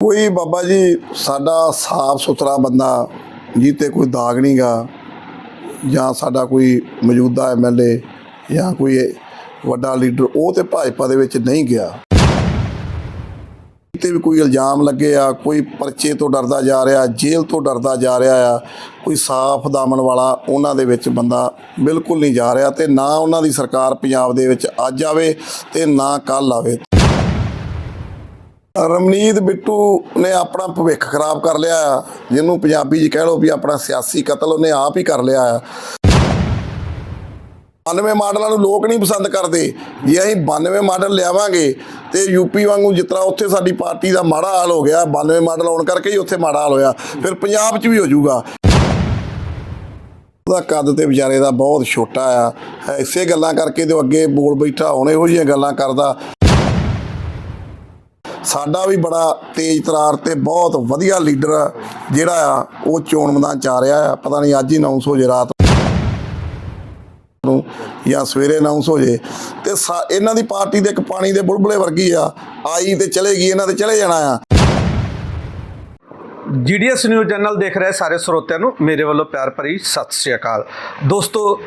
ਕੋਈ ਬਾਬਾ ਜੀ, ਸਾਡਾ ਸਾਫ਼ ਸੁਥਰਾ ਬੰਦਾ ਜਿੱਤੇ ਕੋਈ ਦਾਗ ਨਹੀਂਗਾ ਜਾਂ ਸਾਡਾ ਕੋਈ ਮੌਜੂਦਾ ਐਮਐਲਏ ਜਾਂ ਕੋਈ ਵੱਡਾ ਲੀਡਰ, ਉਹ ਤੇ ਭਾਜਪਾ ਦੇ ਵਿੱਚ ਨਹੀਂ ਗਿਆ। ਤੇ ਵੀ ਕੋਈ ਇਲਜ਼ਾਮ ਲੱਗੇ ਆ, ਕੋਈ ਪਰਚੇ ਤੋਂ ਡਰਦਾ ਜਾ ਰਿਹਾ, ਜੇਲ੍ਹ ਤੋਂ ਡਰਦਾ ਜਾ ਰਿਹਾ ਆ, ਕੋਈ ਸਾਫ਼ ਦਾਮਨ ਵਾਲਾ ਉਹਨਾਂ ਦੇ ਵਿੱਚ ਬੰਦਾ ਬਿਲਕੁਲ ਨਹੀਂ ਜਾ ਰਿਹਾ ਤੇ ਨਾ ਉਹਨਾਂ ਦੀ ਸਰਕਾਰ ਪੰਜਾਬ ਦੇ ਵਿੱਚ ਅੱਜ ਆਵੇ ਤੇ ਨਾ ਕੱਲ ਆਵੇ। ਰਮਨੀਤ ਬਿੱਟੂ ਨੇ ਆਪਣਾ ਭਵਿੱਖ ਖਰਾਬ ਕਰ ਲਿਆ ਆ। ਜਿਹਨੂੰ ਪੰਜਾਬੀ 'ਚ ਕਹਿ ਲਓ ਵੀ ਆਪਣਾ ਸਿਆਸੀ ਕਤਲ ਉਹਨੇ ਆਪ ਹੀ ਕਰ ਲਿਆ ਆ। 92 ਮਾਡਲਾਂ ਨੂੰ ਲੋਕ ਨਹੀਂ ਪਸੰਦ ਕਰਦੇ। ਜੇ ਅਸੀਂ 92 ਮਾਡਲ ਲਿਆਵਾਂਗੇ ਤੇ ਯੂਪੀ ਵਾਂਗੂ ਜਿਸ ਤਰ੍ਹਾਂ ਉੱਥੇ ਸਾਡੀ ਪਾਰਟੀ ਦਾ ਮਾੜਾ ਹਾਲ ਹੋ ਗਿਆ 92 ਮਾਡਲ ਆਉਣ ਕਰਕੇ ਹੀ ਉੱਥੇ ਮਾੜਾ ਹਾਲ ਹੋਇਆ। ਫਿਰ ਪੰਜਾਬ 'ਚ ਵੀ ਹੋ ਜਾਊਗਾ। ਉਹਦਾ ਕੱਦ ਤੇ ਵਿਚਾਰੇ ਦਾ ਬਹੁਤ ਛੋਟਾ ਆ। ਐਸੇ ਗੱਲਾਂ ਕਰਕੇ ਤੇ ਅੱਗੇ ਬੋਲ ਬੈਠਾ, ਹੁਣ ਇਹੋ ਜਿਹੀਆਂ ਗੱਲਾਂ ਕਰਦਾ। ਸਾਡਾ ਵੀ ਬੜਾ ਤੇਜ਼ ਤਰਾਰ ਤੇ ਬਹੁਤ ਵਧੀਆ ਲੀਡਰ ਜਿਹੜਾ ਆ, ਉਹ ਚੋਣ ਮੈਦਾਨ ਚ ਆ ਰਿਹਾ ਆ। ਪਤਾ ਨਹੀਂ ਅੱਜ ਹੀ ਅਨਾਉਂਸ ਹੋ ਜੇ, ਰਾਤ ਨੂੰ ਜਾਂ ਸਵੇਰੇ ਅਨਾਉਂਸ ਹੋ ਜੇ। ਤੇ ਸਾ- ਇਹਨਾਂ ਦੀ ਪਾਰਟੀ ਦੇ ਇੱਕ ਪਾਣੀ ਦੇ ਬੁਲਬੁਲੇ ਵਰਗੀ ਆ, ਆਈ ਤੇ ਚਲੇਗੀ ਇਹਨਾਂ ਤੇ ਚਲੇ ਜਾਣਾ ਆ। ਜੀਡੀਐਸ ਨਿਊਜ਼ ਚੈਨਲ ਦੇਖ ਰਹੇ ਸਾਰੇ ਸਰੋਤਿਆਂ ਨੂੰ, ਮੇਰੇ ਵੱਲੋਂ ਪਿਆਰ ਭਰੀ ਸਤਿ ਸ੍ਰੀ ਅਕਾਲ। ਦੋਸਤੋ,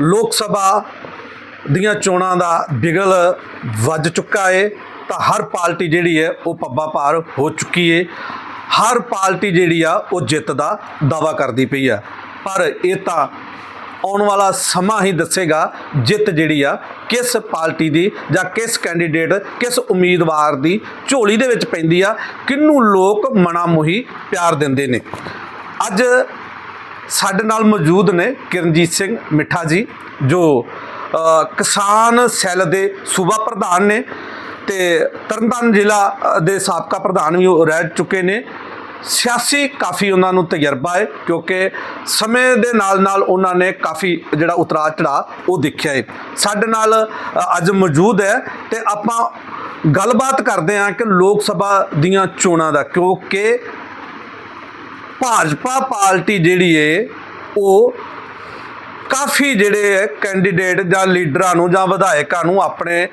ਲੋਕ ਸਭਾ ਦੀਆਂ ਚੋਣਾਂ ਦਾ ਬਿਗਲ ਵੱਜ ਚੁੱਕਾ ਏ। ਤਾਂ ਹਰ ਪਾਰਟੀ ਜਿਹੜੀ ਹੈ ਉਹ ਪੱਬਾ ਪਾਰ ਹੋ ਚੁੱਕੀ ਹੈ ਹਰ ਪਾਰਟੀ ਜਿਹੜੀ ਆ, ਉਹ ਜਿੱਤ ਦਾ ਦਾਵਾ ਕਰਦੀ ਪਈ ਆ। ਪਰ ਇਹ ਤਾਂ ਆਉਣ ਵਾਲਾ ਸਮਾਂ ਹੀ ਦੱਸੇਗਾ ਜਿੱਤ ਜਿਹੜੀ ਆ, ਕਿਸ ਪਾਰਟੀ ਦੀ ਜਾਂ ਕਿਸ ਕੈਂਡੀਡੇਟ, ਕਿਸ ਉਮੀਦਵਾਰ ਦੀ ਝੋਲੀ ਦੇ ਵਿੱਚ ਪੈਂਦੀ ਆ ਕਿੰਨੂੰ ਲੋਕ ਮਨਾ ਮੁਹੀ ਪਿਆਰ ਦਿੰਦੇ ਨੇ। ਅੱਜ ਸਾਡੇ ਨਾਲ ਮੌਜੂਦ ਨੇ ਕਿਰਨਜੀਤ ਸਿੰਘ ਮਿੱਠਾ ਜੀ, ਜੋ ਕਿਸਾਨ ਸੈੱਲ ਦੇ ਸੂਬਾ ਪ੍ਰਧਾਨ ਨੇ। ਤੇ ਤਰਨਤਾਰਨ ਜ਼ਿਲ੍ਹਾ ਦੇ ਸਾਬਕਾ ਪ੍ਰਧਾਨ ਵੀ ਉਹ ਰਹਿ ਚੁੱਕੇ ਨੇ। ਸਿਆਸੀ ਕਾਫੀ ਉਹਨਾਂ ਨੂੰ ਤਜਰਬਾ ਹੈ, ਕਿਉਂਕਿ ਸਮੇਂ ਦੇ ਨਾਲ ਨਾਲ ਉਹਨਾਂ ਨੇ ਕਾਫੀ ਜਿਹੜਾ ਉਤਰਾਅ ਚੜਾ ਉਹ ਦੇਖਿਆ ਹੈ। ਸਾਡੇ ਨਾਲ ਅੱਜ ਮੌਜੂਦ ਹੈ ਤੇ ਆਪਾਂ ਗੱਲਬਾਤ ਕਰਦੇ ਹਾਂ ਕਿ ਲੋਕ ਸਭਾ ਦੀਆਂ ਚੋਣਾਂ ਦਾ, ਕਿਉਂਕਿ ਭਾਜਪਾ ਪਾਰਟੀ ਜਿਹੜੀ ਏ ਉਹ ਕਾਫੀ ਜਿਹੜੇ ਕੈਂਡੀਡੇਟ ਜਾਂ ਲੀਡਰਾਂ ਨੂੰ ਜਾਂ ਵਿਧਾਇਕਾਂ ਨੂੰ ਆਪਣੇ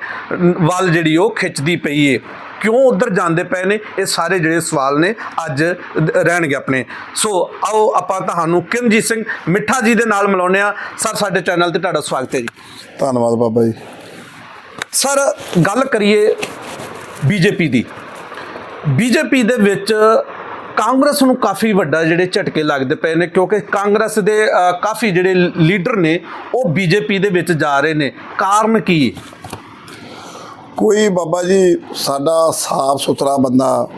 ਵੱਲ ਜਿਹੜੀ ਉਹ ਖਿੱਚਦੀ ਪਈ ਏ। ਕਿਉਂ ਉਧਰ ਜਾਂਦੇ ਪਏ ਨੇ? ਇਹ ਸਾਰੇ ਜਿਹੜੇ ਸਵਾਲ ਨੇ ਅੱਜ ਰਹਿਣਗੇ ਆਪਣੇ। ਸੋ ਆਓ ਆਪਾਂ ਤੁਹਾਨੂੰ ਕਿਰਨਜੀਤ ਸਿੰਘ ਮਿੱਠਾ ਜੀ ਦੇ ਨਾਲ ਮਿਲਾਉਂਦੇ ਆ ਸਰ ਸਾਡੇ ਚੈਨਲ ਤੇ ਤੁਹਾਡਾ ਸਵਾਗਤ ਹੈ ਜੀ। ਧੰਨਵਾਦ ਬਾਬਾ ਜੀ। ਸਰ ਗੱਲ ਕਰੀਏ ਬੀਜੇਪੀ ਦੀ। ਬੀਜੇਪੀ ਦੇ ਵਿੱਚ ਕਾਂਗਰਸ ਨੂੰ ਕਾਫੀ ਵੱਡਾ ਜਿਹੜੇ ਝਟਕੇ ਲੱਗਦੇ ਪਏ ਨੇ, ਕਿਉਂਕਿ ਕਾਂਗਰਸ ਦੇ ਕਾਫੀ ਜਿਹੜੇ ਲੀਡਰ ਨੇ, ਉਹ ਬੀਜੇਪੀ ਦੇ ਵਿੱਚ ਜਾ ਰਹੇ ਨੇ। ਕਾਰਨ ਕੀ ਕੋਈ ਬਾਬਾ ਜੀ, ਸਾਡਾ ਸਾਫ਼ ਸੁਥਰਾ ਬੰਦਾ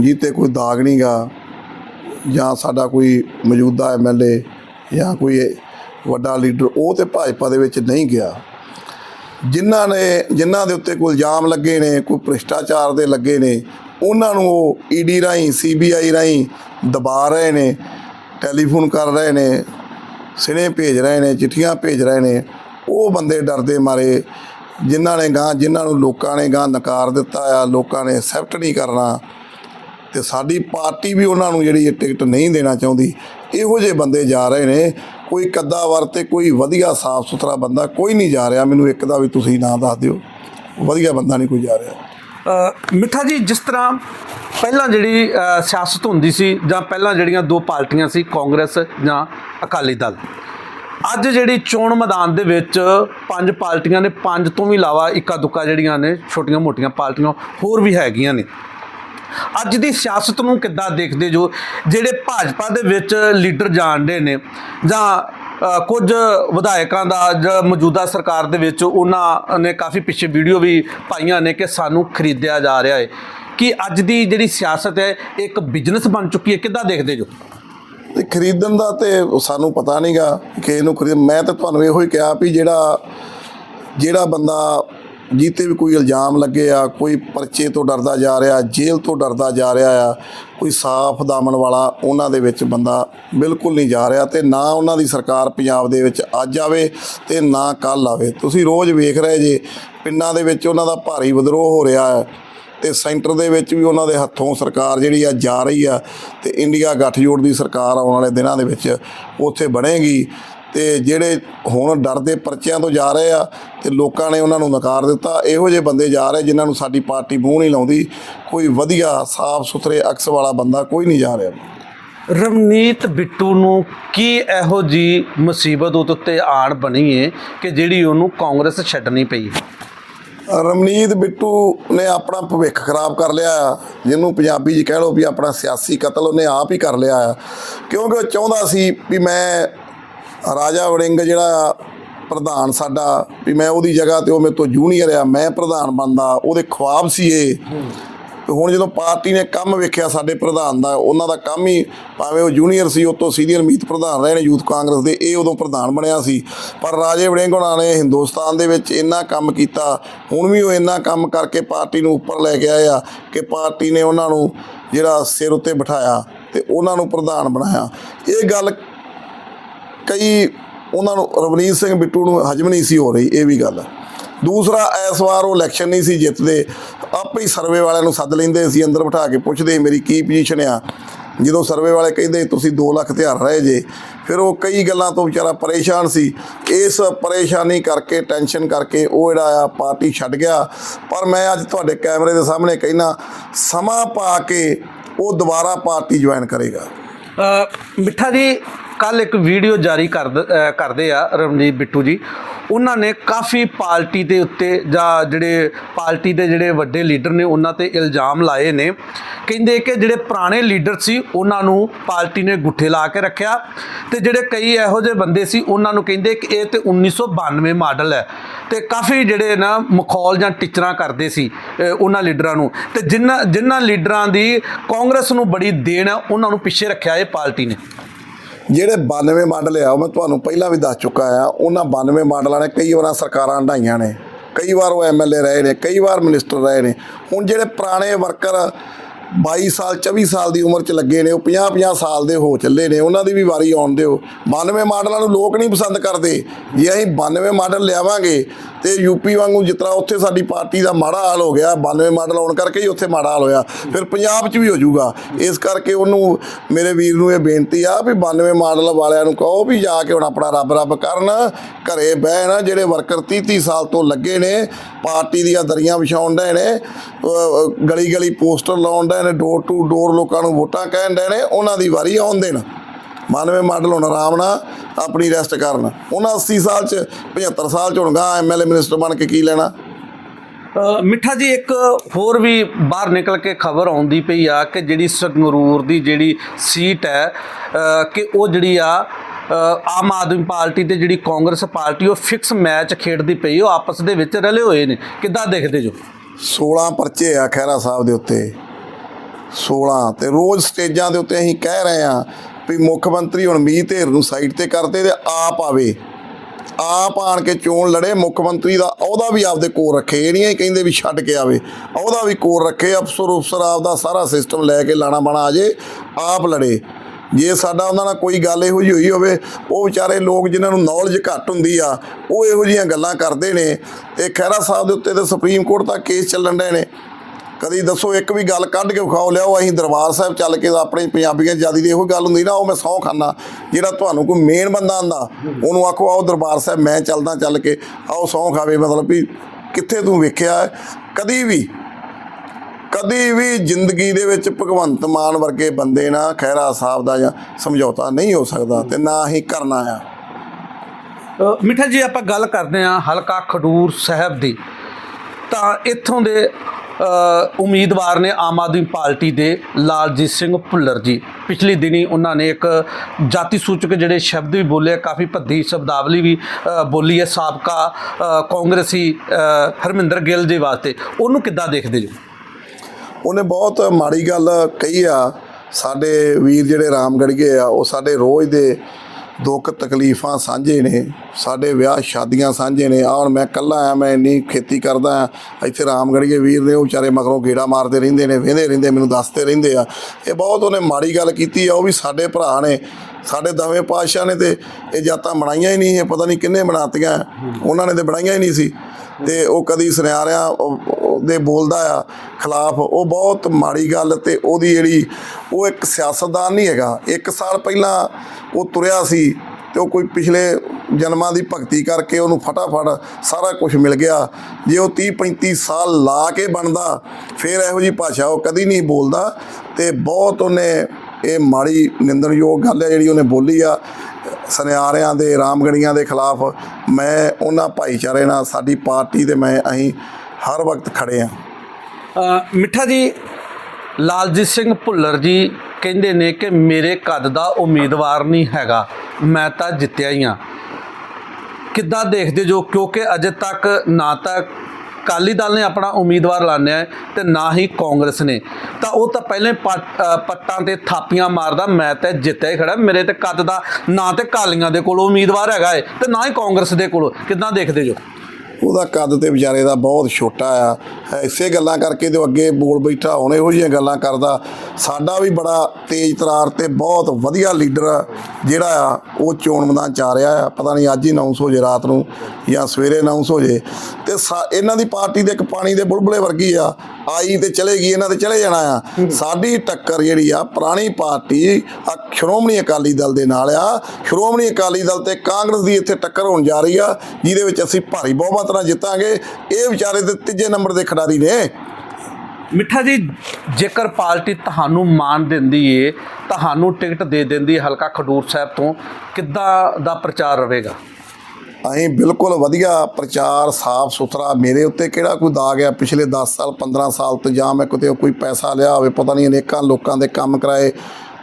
ਜਿੱਤੇ ਕੋਈ ਦਾਗ ਨਹੀਂਗਾ ਜਾਂ ਸਾਡਾ ਕੋਈ ਮੌਜੂਦਾ ਐਮਐਲਏ ਜਾਂ ਕੋਈ ਵੱਡਾ ਲੀਡਰ, ਉਹ ਤੇ ਭਾਜਪਾ ਦੇ ਵਿੱਚ ਨਹੀਂ ਗਿਆ। ਜਿਨ੍ਹਾਂ ਨੇ, ਜਿਨ੍ਹਾਂ ਦੇ ਉੱਤੇ ਕੋਈ ਇਲਜ਼ਾਮ ਲੱਗੇ ਨੇ, ਕੋਈ ਭ੍ਰਿਸ਼ਟਾਚਾਰ ਦੇ ਲੱਗੇ ਨੇ ਉਹਨਾਂ ਨੂੰ ਉਹ ਈਡੀ ਰਾਹੀਂ ਸੀਬੀਆਈ ਰਾਹੀਂ ਦਬਾ ਰਹੇ ਨੇ, ਟੈਲੀਫੋਨ ਕਰ ਰਹੇ ਨੇ, ਸਿਨੇ ਭੇਜ ਰਹੇ ਨੇ, ਚਿੱਠੀਆਂ ਭੇਜ ਰਹੇ ਨੇ। ਉਹ ਬੰਦੇ ਡਰਦੇ ਮਾਰੇ, ਜਿਨ੍ਹਾਂ ਨੇ ਗਾਂ ਜਿਨ੍ਹਾਂ ਨੂੰ ਲੋਕਾਂ ਨੇ ਗਾਂ ਨਕਾਰ ਦਿੱਤਾ ਆ, ਲੋਕਾਂ ਨੇ ਐਕਸੈਪਟ ਨਹੀਂ ਕਰਨਾ। ਤੇ ਸਾਡੀ ਪਾਰਟੀ ਵੀ ਉਹਨਾਂ ਨੂੰ ਜਿਹੜੀ ਇਹ ਟਿਕਟ ਨਹੀਂ ਦੇਣਾ ਚਾਹੁੰਦੀ, ਇਹੋ ਜਿਹੇ ਬੰਦੇ ਜਾ ਰਹੇ ਨੇ। ਕੋਈ ਕੱਦਾਵਰ ਤੇ ਕੋਈ ਵਧੀਆ ਸਾਫ਼ ਸੁਥਰਾ ਬੰਦਾ ਕੋਈ ਨਹੀਂ ਜਾ ਰਿਹਾ। ਮੈਨੂੰ ਇੱਕ ਦਾ ਵੀ ਤੁਸੀਂ ਨਾਂ ਦੱਸ ਦਿਓ। ਵਧੀਆ ਬੰਦਾ ਨਹੀਂ ਕੋਈ ਜਾ ਰਿਹਾ। ਮਿੱਠਾ ਜੀ, ਜਿਸ ਤਰ੍ਹਾਂ ਪਹਿਲਾਂ ਜਿਹੜੀ ਸਿਆਸਤ ਹੁੰਦੀ ਸੀ ਜਾਂ ਪਹਿਲਾਂ ਜਿਹੜੀਆਂ ਦੋ ਪਾਰਟੀਆਂ ਸੀ, ਕਾਂਗਰਸ ਜਾਂ ਅਕਾਲੀ ਦਲ, ਅੱਜ ਜਿਹੜੀ ਚੋਣ ਮੈਦਾਨ ਦੇ ਵਿੱਚ ਪੰਜ ਪਾਰਟੀਆਂ ਨੇ, ਪੰਜ ਤੋਂ ਵੀ ਇਲਾਵਾ ਇੱਕਾ ਦੁੱਕਾ ਜਿਹੜੀਆਂ ਨੇ, ਛੋਟੀਆਂ ਮੋਟੀਆਂ ਪਾਰਟੀਆਂ ਹੋਰ ਵੀ ਹੈਗੀਆਂ ਨੇ। ਅੱਜ ਦੀ ਸਿਆਸਤ ਨੂੰ ਕਿੱਦਾਂ ਦੇਖਦੇ ਜੋ, ਜਿਹੜੇ ਭਾਜਪਾ ਦੇ ਵਿੱਚ ਲੀਡਰ ਜਾਣਦੇ ਨੇ ਜਾਂ ਕੁਝ ਵਿਧਾਇਕਾਂ ਦਾ ਜਾਂ ਮੌਜੂਦਾ ਸਰਕਾਰ ਦੇ ਵਿੱਚ ਉਹਨਾਂ ਨੇ ਕਾਫੀ ਪਿੱਛੇ ਵੀਡੀਓ ਵੀ ਪਾਈਆਂ ਨੇ ਕਿ ਸਾਨੂੰ ਖਰੀਦਿਆ ਜਾ ਰਿਹਾ ਹੈ। ਕਿ ਅੱਜ ਦੀ ਜਿਹੜੀ ਸਿਆਸਤ ਹੈ ਇੱਕ ਬਿਜ਼ਨਸ ਬਣ ਚੁੱਕੀ ਹੈ? ਕਿੱਦਾਂ ਦੇਖਦੇ ਜੋ? ਤੇ ਖਰੀਦਣ ਦਾ ਤੇ ਸਾਨੂੰ ਪਤਾ ਨਹੀਂਗਾ ਕਿ ਇਹਨੂੰ ਖਰੀਦ ਮੈਂ ਤਾਂ ਤੁਹਾਨੂੰ ਇਹੋ ਹੀ ਕਿਹਾ ਵੀ ਜਿਹੜਾ ਜਿਹੜਾ ਬੰਦਾ ਜਿੱਤੇ ਵੀ ਕੋਈ ਇਲਜ਼ਾਮ ਲੱਗੇ ਆ, ਕੋਈ ਪਰਚੇ ਤੋਂ ਡਰਦਾ ਜਾ ਰਿਹਾ, ਜੇਲ੍ਹ ਤੋਂ ਡਰਦਾ ਜਾ ਰਿਹਾ ਆ, ਕੋਈ ਸਾਫ਼ ਦਾਮਨ ਵਾਲਾ ਉਹਨਾਂ ਦੇ ਵਿੱਚ ਬੰਦਾ ਬਿਲਕੁਲ ਨਹੀਂ ਜਾ ਰਿਹਾ ਤੇ ਨਾ ਉਹਨਾਂ ਦੀ ਸਰਕਾਰ ਪੰਜਾਬ ਦੇ ਵਿੱਚ ਅੱਜ ਆਵੇ ਤੇ ਨਾ ਕੱਲ ਆਵੇ। ਤੁਸੀਂ ਰੋਜ਼ ਵੇਖ ਰਹੇ ਜੇ, ਪਿੰਡਾਂ ਦੇ ਵਿੱਚ ਉਹਨਾਂ ਦਾ ਭਾਰੀ ਵਿਦਰੋਹ ਹੋ ਰਿਹਾ ਹੈ ਤੇ ਸੈਂਟਰ ਦੇ ਵਿੱਚ ਵੀ ਉਹਨਾਂ ਦੇ ਹੱਥੋਂ ਸਰਕਾਰ ਜਿਹੜੀ ਆ ਜਾ ਰਹੀ ਆ ਤੇ ਇੰਡੀਆ ਗੱਠਜੋੜ ਦੀ ਸਰਕਾਰ ਆਉਣ ਵਾਲੇ ਦਿਨਾਂ ਦੇ ਵਿੱਚ ਉੱਥੇ ਬਣੇਗੀ। ਤੇ ਜਿਹੜੇ ਹੁਣ ਡਰਦੇ ਪਰਚਿਆਂ ਤੋਂ ਜਾ ਰਹੇ ਆ ਤੇ ਲੋਕਾਂ ਨੇ ਉਹਨਾਂ ਨੂੰ ਨਕਾਰ ਦਿੱਤਾ। ਇਹੋ ਜਿਹੇ ਬੰਦੇ ਜਾ ਰਹੇ ਜਿਨ੍ਹਾਂ ਨੂੰ ਸਾਡੀ ਪਾਰਟੀ ਮੂੰਹ ਨਹੀਂ ਲਾਉਂਦੀ। ਕੋਈ ਵਧੀਆ ਸਾਫ਼ ਸੁਥਰੇ ਅਕਸ ਵਾਲਾ ਬੰਦਾ ਕੋਈ ਨਹੀਂ ਜਾ ਰਿਹਾ। ਰਵਨੀਤ ਬਿੱਟੂ ਨੂੰ ਕੀ ਇਹੋ ਜੀ ਮੁਸੀਬਤ ਉੱਤੇ ਆਣ ਬਣੀ ਏ ਕਿ ਜਿਹੜੀ ਉਹਨੂੰ ਕਾਂਗਰਸ ਛੱਡਣੀ ਪਈ? ਰਮਨੀਤ ਬਿੱਟੂ ਨੇ ਆਪਣਾ ਭਵਿੱਖ ਖਰਾਬ ਕਰ ਲਿਆ ਆ। ਜਿਹਨੂੰ ਪੰਜਾਬੀ 'ਚ ਕਹਿ ਲਓ ਵੀ ਆਪਣਾ ਸਿਆਸੀ ਕਤਲ ਉਹਨੇ ਆਪ ਹੀ ਕਰ ਲਿਆ ਆ। ਕਿਉਂਕਿ ਉਹ ਚਾਹੁੰਦਾ ਸੀ ਵੀ ਮੈਂ ਰਾਜਾ ਵੜਿੰਗ ਜਿਹੜਾ ਪ੍ਰਧਾਨ ਸਾਡਾ, ਵੀ ਮੈਂ ਉਹਦੀ ਜਗ੍ਹਾ ਤੇ ਉਹ ਮੇਰੇ ਤੋਂ ਜੂਨੀਅਰ ਆ, ਮੈਂ ਪ੍ਰਧਾਨ ਬਣਦਾ, ਉਹਦੇ ਖੁਆਬ ਸੀ ਇਹ। ਤੇ ਹੁਣ ਜਦੋਂ ਪਾਰਟੀ ਨੇ ਕੰਮ ਵੇਖਿਆ ਸਾਡੇ ਪ੍ਰਧਾਨ ਦਾ, ਉਹਨਾਂ ਦਾ ਕੰਮ ਹੀ ਭਾਵੇਂ ਉਹ ਜੂਨੀਅਰ ਸੀ, ਉਹ ਤੋਂ ਸੀਨੀਅਰ ਮੀਤ ਪ੍ਰਧਾਨ ਰਹੇ ਨੇ ਯੂਥ ਕਾਂਗਰਸ ਦੇ, ਇਹ ਉਦੋਂ ਪ੍ਰਧਾਨ ਬਣਿਆ ਸੀ। ਪਰ ਰਾਜੇ ਵੜਿੰਗ ਉਹਨਾਂ ਨੇ ਹਿੰਦੁਸਤਾਨ ਦੇ ਵਿੱਚ ਇੰਨਾ ਕੰਮ ਕੀਤਾ, ਹੁਣ ਵੀ ਉਹ ਇੰਨਾ ਕੰਮ ਕਰਕੇ ਪਾਰਟੀ ਨੂੰ ਉੱਪਰ ਲੈ ਕੇ ਆਇਆ ਕਿ ਪਾਰਟੀ ਨੇ ਉਹਨਾਂ ਨੂੰ ਜਿਹੜਾ ਸਿਰ ਉੱਤੇ ਬਿਠਾਇਆ ਤੇ ਉਹਨਾਂ ਨੂੰ ਪ੍ਰਧਾਨ ਬਣਾਇਆ। ਇਹ ਗੱਲ ਕਈ ਉਹਨਾਂ ਨੂੰ ਰਵਨੀਤ ਸਿੰਘ ਬਿੱਟੂ ਨੂੰ ਹਜਮ ਨਹੀਂ ਸੀ ਹੋ ਰਹੀ, ਇਹ ਵੀ ਗੱਲ ਹੈ ਦੂਸਰਾ, ਇਸ ਵਾਰ ਉਹ ਇਲੈਕਸ਼ਨ ਨਹੀਂ ਸੀ ਜਿੱਤਦੇ, ਆਪੇ ਹੀ ਸਰਵੇ ਵਾਲਿਆਂ ਨੂੰ ਸੱਦ ਲੈਂਦੇ ਸੀ, ਅੰਦਰ ਬਿਠਾ ਕੇ ਪੁੱਛਦੇ, ਮੇਰੀ ਕੀ ਪੋਜੀਸ਼ਨ ਆ? ਜਦੋਂ ਸਰਵੇ ਵਾਲੇ ਕਹਿੰਦੇ, ਤੁਸੀਂ 2 ਲੱਖ ਤਿਆਰ ਰਹੇ ਜੇ। ਫਿਰ ਉਹ ਕਈ ਗੱਲਾਂ ਤੋਂ ਵਿਚਾਰਾ ਪਰੇਸ਼ਾਨ ਸੀ। ਇਸ ਪਰੇਸ਼ਾਨੀ ਕਰਕੇ ਟੈਨਸ਼ਨ ਕਰਕੇ ਉਹ ਜਿਹੜਾ ਆ ਪਾਰਟੀ ਛੱਡ ਗਿਆ। ਪਰ ਮੈਂ ਅੱਜ ਤੁਹਾਡੇ ਕੈਮਰੇ ਦੇ ਸਾਹਮਣੇ ਕਹਿਣਾ ਸਮਾਂ ਪਾ ਕੇ ਉਹ ਦੁਬਾਰਾ ਪਾਰਟੀ ਜੁਆਇਨ ਕਰੇਗਾ। ਮਿੱਠਾ ਜੀ ਕੱਲ ਇੱਕ ਵੀਡੀਓ ਜਾਰੀ ਕਰ ਕਰਦੇ ਆ ਰਵਨੀਤ ਬਿੱਟੂ ਜੀ। ਉਹਨਾਂ ਨੇ ਕਾਫੀ ਪਾਰਟੀ ਦੇ ਉੱਤੇ ਜਾਂ ਜਿਹੜੇ ਪਾਰਟੀ ਦੇ ਜਿਹੜੇ ਵੱਡੇ ਲੀਡਰ ਨੇ, ਉਹਨਾਂ ਤੇ ਇਲਜ਼ਾਮ ਲਾਏ ਨੇ। ਕਹਿੰਦੇ ਕਿ ਜਿਹੜੇ ਪੁਰਾਣੇ ਲੀਡਰ ਸੀ, ਉਹਨਾਂ ਨੂੰ ਪਾਰਟੀ ਨੇ ਗੁੱਠੇ ਲਾ ਕੇ ਰੱਖਿਆ ਤੇ ਜਿਹੜੇ ਕਈ ਇਹੋ ਜਿਹੇ ਬੰਦੇ ਸੀ, ਉਹਨਾਂ ਨੂੰ ਕਹਿੰਦੇ ਕਿ ਇਹ ਤੇ 1992 ਮਾਡਲ ਹੈ ਤੇ ਕਾਫੀ ਜਿਹੜੇ ਨਾ ਮਖੌਲ ਜਾਂ ਟੀਚਰਾਂ ਕਰਦੇ ਸੀ ਉਹਨਾਂ ਲੀਡਰਾਂ ਨੂੰ। ਤੇ ਜਿਨ੍ਹਾਂ ਜਿਨ੍ਹਾਂ ਲੀਡਰਾਂ ਦੀ ਕਾਂਗਰਸ ਨੂੰ ਬੜੀ ਦੇਣ ਹੈ, ਉਹਨਾਂ ਨੂੰ ਪਿੱਛੇ ਰੱਖਿਆ ਇਹ ਪਾਰਟੀ ਨੇ। ਜਿਹੜੇ 92 ਮਾਡਲ ਆ, ਉਹ ਮੈਂ ਤੁਹਾਨੂੰ ਪਹਿਲਾਂ ਵੀ ਦੱਸ ਚੁੱਕਾ ਆ, ਉਹਨਾਂ 92 ਮਾਡਲਾਂ ਨੇ ਕਈ ਵਾਰਾਂ ਸਰਕਾਰਾਂ ਹੰਡਾਈਆਂ ਨੇ। ਕਈ ਵਾਰ ਉਹ ਐਮਐਲਏ ਰਹੇ ਨੇ, ਕਈ ਵਾਰ ਮਿਨਿਸਟਰ ਰਹੇ ਨੇ। ਹੁਣ ਜਿਹੜੇ ਪੁਰਾਣੇ ਵਰਕਰ 22 ਸਾਲ 24 ਸਾਲ ਦੀ ਉਮਰ 'ਚ ਲੱਗੇ ਨੇ, ਉਹ 50 50 ਸਾਲ ਦੇ ਹੋ ਚੱਲੇ ਨੇ, ਉਹਨਾਂ ਦੀ ਵੀ ਵਾਰੀ ਆਉਣ ਦਿਓ। 92 ਮਾਡਲਾਂ ਨੂੰ ਲੋਕ ਨਹੀਂ ਪਸੰਦ ਕਰਦੇ। ਜੇ ਅਸੀਂ 92 ਮਾਡਲ ਲਿਆਵਾਂਗੇ ਤੇ ਯੂਪੀ ਵਾਂਗੂ ਜਿਸ ਤਰ੍ਹਾਂ ਉੱਥੇ ਸਾਡੀ ਪਾਰਟੀ ਦਾ ਮਾੜਾ ਹਾਲ ਹੋ ਗਿਆ 92 ਮਾਡਲ ਆਉਣ ਕਰਕੇ ਹੀ ਉੱਥੇ ਮਾੜਾ ਹਾਲ ਹੋਇਆ। ਫਿਰ ਪੰਜਾਬ 'ਚ ਵੀ ਹੋ ਜਾਊਗਾ। ਇਸ ਕਰਕੇ ਉਹਨੂੰ ਮੇਰੇ ਵੀਰ ਨੂੰ ਇਹ ਬੇਨਤੀ ਆ ਵੀ 92 ਮਾਡਲ ਵਾਲਿਆਂ ਨੂੰ ਕਹੋ ਵੀ ਜਾ ਕੇ ਹੁਣ ਆਪਣਾ ਰੱਬ ਰੱਬ ਕਰਨ, ਘਰੇ ਬਹਿਣ ਜਿਹੜੇ ਵਰਕਰ 30 30 ਸਾਲ ਤੋਂ ਲੱਗੇ ਨੇ, ਪਾਰਟੀ ਦੀਆਂ ਦਰੀਆਂ ਵਿਛਾਉਣ ਡਏ ਨੇ ਗਲੀ ਗਲੀ ਪੋਸਟਰ ਲਾਉਣ ਦੇ ਨੇ ਡੋਰ ਟੂ ਡੋਰ ਲੋਕਾਂ ਨੂੰ ਵੋਟਾਂ ਕਹਿਣ ਡਏ ਨੇ, ਉਹਨਾਂ ਦੀ ਵਾਰੀ ਆਉਣ ਦੇਣ। 92 ਮਾਡਲ ਹੁਣ ਆਰਾਮ ਨਾਲ ਆਪਣੀ ਰੈਸਟ ਕਰਨ। ਉਹਨਾਂ 80 ਸਾਲ ਚ 75 ਸਾਲ ਚ ਹੋਣਗਾ ਐਮਐਲਏ ਮਿਨਿਸਟਰ ਬਣ ਕੇ ਕੀ ਲੈਣਾ? ਮਿੱਠਾ ਜੀ ਇੱਕ ਹੋਰ ਵੀ ਬਾਹਰ ਨਿਕਲ ਕੇ ਖਬਰ ਆਉਂਦੀ ਪਈ ਆ ਕਿ ਜਿਹੜੀ ਸੰਗਰੂਰ ਦੀ ਜਿਹੜੀ ਸੀਟ ਹੈ ਕਿ ਉਹ ਜਿਹੜੀ ਆ ਆਮ ਆਦਮੀ ਪਾਰਟੀ ਤੇ ਜਿਹੜੀ ਕਾਂਗਰਸ ਪਾਰਟੀ ਉਹ ਫਿਕਸ ਮੈਚ ਖੇਡਦੀ ਪਈ ਉਹ ਆਪਸ ਦੇ ਵਿੱਚ ਰਲੇ ਹੋਏ ਨੇ। ਕਿੱਦਾਂ ਦੇਖਦੇ ਜੋ? 16 ਪਰਚੇ ਆ ਖਹਿਰਾ ਸਾਹਿਬ ਦੇ ਉੱਤੇ। 16 ਤੇ ਰੋਜ਼ ਸਟੇਜਾਂ ਦੇ ਉੱਤੇ ਅਸੀਂ ਕਹਿ ਰਹੇ ਆ ਵੀ ਮੁੱਖ ਮੰਤਰੀ ਹੁਣ ਮੀਂਹ ਧੇਰ ਨੂੰ ਸਾਈਡ ਤੇ ਕਰਦੇ ਤੇ ਆਪ ਆਵੇ। ਆਪ ਆਣ ਕੇ ਚੋਣ ਲੜੇ, ਮੁੱਖ ਮੰਤਰੀ ਦਾ ਉਹਦਾ ਵੀ ਆਪਦੇ ਕੋਲ ਰੱਖੇ। ਇਹ ਨਹੀਂ ਕਹਿੰਦੇ ਵੀ ਛੱਡ ਕੇ ਆਵੇ। ਉਹਦਾ ਵੀ ਕੋਲ ਰੱਖੇ, ਅਫਸਰ ਅਫਸਰ ਆਪਦਾ ਸਾਰਾ ਸਿਸਟਮ ਲੈ ਕੇ ਲਾਣਾ ਬਾਣਾ ਆ ਜੇ, ਆਪ ਲੜੇ। ਜੇ ਸਾਡਾ ਉਹਨਾਂ ਨਾਲ ਕੋਈ ਗੱਲ ਇਹੋ ਜਿਹੀ ਹੋਈ ਹੋਵੇ, ਉਹ ਵਿਚਾਰੇ ਲੋਕ ਜਿਨ੍ਹਾਂ ਨੂੰ ਨੌਲੇਜ ਘੱਟ ਹੁੰਦੀ ਆ, ਉਹ ਇਹੋ ਜਿਹੀਆਂ ਗੱਲਾਂ ਕਰਦੇ ਨੇ। ਤੇ ਖਹਿਰਾ ਸਾਹਿਬ ਦੇ ਉੱਤੇ ਤੇ ਸੁਪਰੀਮ ਕੋਰਟ ਤੱਕ ਕੇਸ ਚੱਲਣ ਡਏ ਨੇ। ਕਦੀ ਦੱਸੋ ਇੱਕ ਵੀ ਗੱਲ ਕੱਢ ਕੇ ਵਿਖਾਓ, ਲਿਆਓ, ਅਸੀਂ ਦਰਬਾਰ ਸਾਹਿਬ ਚੱਲ ਕੇ ਆਪਣੇ ਪੰਜਾਬੀਆਂ ਜਿਆਦੀ ਦੀ ਇਹੋ ਗੱਲ ਹੁੰਦੀ ਨਾ, ਉਹ ਮੈਂ ਸਹੁੰ ਖਾਨਾ, ਜਿਹੜਾ ਤੁਹਾਨੂੰ ਕੋਈ ਮੇਨ ਬੰਦਾ ਆਂਦਾ, ਉਹਨੂੰ ਆਖੋ, ਆਓ ਦਰਬਾਰ ਸਾਹਿਬ, ਮੈਂ ਚੱਲਦਾ ਚੱਲ ਕੇ, ਆਓ ਸਹੁੰ ਖਾਵੇ। ਮਤਲਬ ਵੀ ਕਿੱਥੇ ਤੂੰ ਵੇਖਿਆ ਕਦੀ ਵੀ ਕਦੀ ਵੀ ਜ਼ਿੰਦਗੀ ਦੇ ਵਿੱਚ ਭਗਵੰਤ ਮਾਨ ਵਰਗੇ ਬੰਦੇ ਨਾਲ ਖਹਿਰਾ ਸਾਹਿਬ ਦਾ ਜਾਂ ਸਮਝੌਤਾ ਨਹੀਂ ਹੋ ਸਕਦਾ ਤੇ ਨਾ ਹੀ ਕਰਨਾ ਆ। ਮਿੱਠਾ ਜੀ, ਆਪਾਂ ਗੱਲ ਕਰਦੇ ਹਾਂ ਹਲਕਾ ਖਡੂਰ ਸਾਹਿਬ ਦੀ। ਤਾਂ ਇੱਥੋਂ ਦੇ ਉਮੀਦਵਾਰ ਨੇ ਆਮ ਆਦਮੀ ਪਾਰਟੀ ਦੇ ਲਾਲਜੀਤ ਸਿੰਘ ਭੁੱਲਰ ਜੀ। ਪਿਛਲੀ ਦਿਨੀ ਉਹਨਾਂ ਨੇ ਇੱਕ ਜਾਤੀ ਸੂਚਕ ਜਿਹੜੇ ਸ਼ਬਦ ਵੀ ਬੋਲੇ ਕਾਫੀ ਭੱਦੀ ਸ਼ਬਦਾਵਲੀ ਵੀ ਬੋਲੀ ਹੈ ਸਾਬਕਾ ਕਾਂਗਰਸੀ ਹਰਮਿੰਦਰ ਗਿੱਲ ਜੀ ਵਾਸਤੇ। ਉਹਨੂੰ ਕਿੱਦਾਂ ਦੇਖਦੇ ਜੀ? ਉਹਨੇ ਬਹੁਤ ਮਾੜੀ ਗੱਲ ਕਹੀ ਆ। ਸਾਡੇ ਵੀਰ ਜਿਹੜੇ ਰਾਮਗੜੀਏ ਆ, ਉਹ ਸਾਡੇ ਰੋਜ਼ ਦੇ ਦੁੱਖ ਤਕਲੀਫਾਂ ਸਾਂਝੇ ਨੇ, ਸਾਡੇ ਵਿਆਹ ਸ਼ਾਦੀਆਂ ਸਾਂਝੇ ਨੇ, ਆਹ ਹੁਣ ਮੈਂ ਇਕੱਲਾ ਆ, ਮੈਂ ਇੰਨੀ ਖੇਤੀ ਕਰਦਾ ਆ, ਇੱਥੇ ਰਾਮਗੜੀਏ ਵੀਰ ਨੇ ਉਹ ਵਿਚਾਰੇ ਮਗਰੋਂ ਗੇੜਾ ਮਾਰਦੇ ਰਹਿੰਦੇ ਨੇ, ਵੇਂਦੇ ਰਹਿੰਦੇ, ਮੈਨੂੰ ਦੱਸਦੇ ਰਹਿੰਦੇ ਆ। ਇਹ ਬਹੁਤ ਉਹਨੇ ਮਾੜੀ ਗੱਲ ਕੀਤੀ ਆ, ਉਹ ਵੀ ਸਾਡੇ ਭਰਾ ਨੇ, ਸਾਡੇ ਦਵੇਂ ਪਾਤਸ਼ਾਹ ਨੇ ਤੇ ਇਹ ਜਾਤਾਂ ਬਣਾਈਆਂ ਹੀ ਨਹੀਂ, ਇਹ ਪਤਾ ਨਹੀਂ ਕਿੰਨੇ ਬਣਾਤੀਆਂ, ਉਹਨਾਂ ਨੇ ਤੇ ਬਣਾਈਆਂ ਹੀ ਨਹੀਂ ਸੀ। ਤੇ ਉਹ ਕਦੀ ਸੁਨਿਆਰਿਆਂ ਦੇ ਬੋਲਦਾ ਆ ਖਿਲਾਫ, ਉਹ ਬਹੁਤ ਮਾੜੀ ਗੱਲ ਤੇ ਉਹਦੀ ਜਿਹੜੀ, ਉਹ ਇੱਕ ਸਿਆਸਤਦਾਨ ਨਹੀਂ ਹੈਗਾ। ਇੱਕ ਸਾਲ ਪਹਿਲਾਂ ਉਹ ਤੁਰਿਆ ਸੀ ਤੇ ਉਹ ਕੋਈ ਪਿਛਲੇ ਜਨਮਾਂ ਦੀ ਭਗਤੀ ਕਰਕੇ ਉਹਨੂੰ ਫਟਾਫਟ ਸਾਰਾ ਕੁਝ ਮਿਲ ਗਿਆ। ਜੇ ਉਹ 30 35 ਸਾਲ ਲਾ ਕੇ ਬਣਦਾ, ਫਿਰ ਇਹੋ ਜੀ ਭਾਸ਼ਾ ਉਹ ਕਦੀ ਨਹੀਂ ਬੋਲਦਾ ਤੇ ਬਹੁਤ ਉਹਨੇ ਇਹ ਮਾੜੀ ਨਿੰਦਣਯੋਗ ਗੱਲ ਹੈ ਜਿਹੜੀ ਉਹਨੇ ਬੋਲੀ ਆ। ਸੁਨਿਆਰਿਆਂ ਦੇ, ਰਾਮਗੜੀਆਂ ਦੇ ਖਿਲਾਫ ਮੈਂ ਉਹਨਾਂ ਭਾਈਚਾਰੇ ਨਾਲ, ਸਾਡੀ ਪਾਰਟੀ ਤੇ ਮੈਂ ਅਸੀਂ ਹਰ ਵਕਤ ਖੜੇ ਆ ਮਿੱਠਾ ਜੀ, ਲਾਲਜੀਤ ਸਿੰਘ ਭੁੱਲਰ ਜੀ ਕਹਿੰਦੇ ਨੇ ਕਿ ਮੇਰੇ ਕੱਦ ਦਾ ਉਮੀਦਵਾਰ ਨਹੀਂ ਹੈਗਾ, ਮੈਂ ਤਾਂ ਜਿੱਤਿਆ ਹੀ ਆ ਕਿੱਦਾਂ ਦੇਖਦੇ ਜੋ, ਕਿਉਂਕਿ ਅਜੇ ਤੱਕ ਨਾ ਤਾਂ ਅਕਾਲੀ ਦਲ ਨੇ ਆਪਣਾ ਉਮੀਦਵਾਰ ਲਾਣਿਆ ਹੈ ਤੇ ਨਾ ਹੀ ਕਾਂਗਰਸ ਨੇ। ਤਾਂ ਉਹ ਤਾਂ ਪਹਿਲੇ ਪੱਟਾਂ ਤੇ ਥਾਪੀਆਂ ਮਾਰਦਾ, ਮੈਂ ਤਾਂ ਜਿੱਤਿਆ ਹੀ ਖੜਾ। ਮੇਰੇ ਤੇ ਕੱਦ ਦਾ ਨਾ ਤੇ ਕਾਲੀਆਂ ਦੇ ਕੋਲ ਉਮੀਦਵਾਰ ਹੈਗਾ ਏ ਤੇ ਨਾ ਹੀ ਕਾਂਗਰਸ ਦੇ ਕੋਲ। ਕਿੱਦਾਂ ਦੇਖਦੇ ਜੋ? ਉਹਦਾ ਕੱਦ ਤੇ ਵਿਚਾਰੇ ਦਾ ਬਹੁਤ ਛੋਟਾ ਆ। ਇਸੇ ਗੱਲਾਂ ਕਰਕੇ ਤੇ ਅੱਗੇ ਬੋਲ ਬੈਠਾ, ਹੁਣ ਇਹੋ ਜਿਹੀਆਂ ਗੱਲਾਂ ਕਰਦਾ। ਸਾਡਾ ਵੀ ਬੜਾ ਤੇਜ਼ ਤਰਾਰ ਤੇ ਬਹੁਤ ਵਧੀਆ ਲੀਡਰ ਜਿਹੜਾ ਆ, ਉਹ ਚੋਣ ਮੈਦਾਨ ਚ ਆ ਰਿਹਾ ਆ। ਪਤਾ ਨਹੀਂ ਅੱਜ ਹੀ ਅਨਾਉਂਸ ਹੋ ਜੇ ਰਾਤ ਨੂੰ ਜਾਂ ਸਵੇਰੇ ਅਨਾਉਂਸ ਹੋ ਜੇ। ਤੇ ਸਾ- ਇਹਨਾਂ ਦੀ ਪਾਰਟੀ ਦੇ ਇੱਕ ਪਾਣੀ ਦੇ ਬੁਲਬੁਲੇ ਵਰਗੀ ਆ। ਆਈ ਤੇ ਚਲੇਗੀ ਇਹਨਾਂ ਤੇ ਚਲੇ ਜਾਣਾ ਆ। ਸਾਡੀ ਟੱਕਰ ਜਿਹੜੀ ਆ, ਪੁਰਾਣੀ ਪਾਰਟੀ ਆ, ਸ਼੍ਰੋਮਣੀ ਅਕਾਲੀ ਦਲ ਦੇ ਨਾਲ ਆ। ਸ਼੍ਰੋਮਣੀ ਅਕਾਲੀ ਦਲ ਤੇ ਕਾਂਗਰਸ ਦੀ ਇੱਥੇ ਟੱਕਰ ਹੋਣ ਜਾ ਰਹੀ ਆ, ਜਿਹਦੇ ਵਿੱਚ ਅਸੀਂ ਭਾਰੀ ਬਹੁਮਤ ਨਾਲ ਜਿੱਤਾਂਗੇ। ਇਹ ਵਿਚਾਰੇ ਤੇ ਤੀਜੇ ਨੰਬਰ ਦੇ ਖਿਡਾਰੀ ਨੇ। ਮਿੱਠਾ ਜੀ, ਜੇਕਰ ਪਾਰਟੀ ਤੁਹਾਨੂੰ ਮਾਨ ਦਿੰਦੀ ਏ, ਤੁਹਾਨੂੰ ਟਿਕਟ ਦੇ ਦਿੰਦੀ ਹਲਕਾ ਖਡੂਰ ਸਾਹਿਬ ਤੋਂ, ਕਿੱਦਾਂ ਦਾ ਪ੍ਰਚਾਰ ਰਹੇਗਾ? ਅਸੀਂ ਬਿਲਕੁਲ ਵਧੀਆ ਪ੍ਰਚਾਰ, ਸਾਫ਼ ਸੁਥਰਾ, ਮੇਰੇ ਉੱਤੇ ਕਿਹੜਾ ਕੋਈ ਦਾਗ ਆ? ਪਿਛਲੇ 10 ਸਾਲ 15 ਸਾਲ ਤੋਂ ਜਾਂ ਮੈਂ ਕਿਤੇ ਕੋਈ ਪੈਸਾ ਲਿਆ ਹੋਵੇ, ਪਤਾ ਨਹੀਂ ਅਨੇਕਾਂ ਲੋਕਾਂ ਦੇ ਕੰਮ ਕਰਾਏ,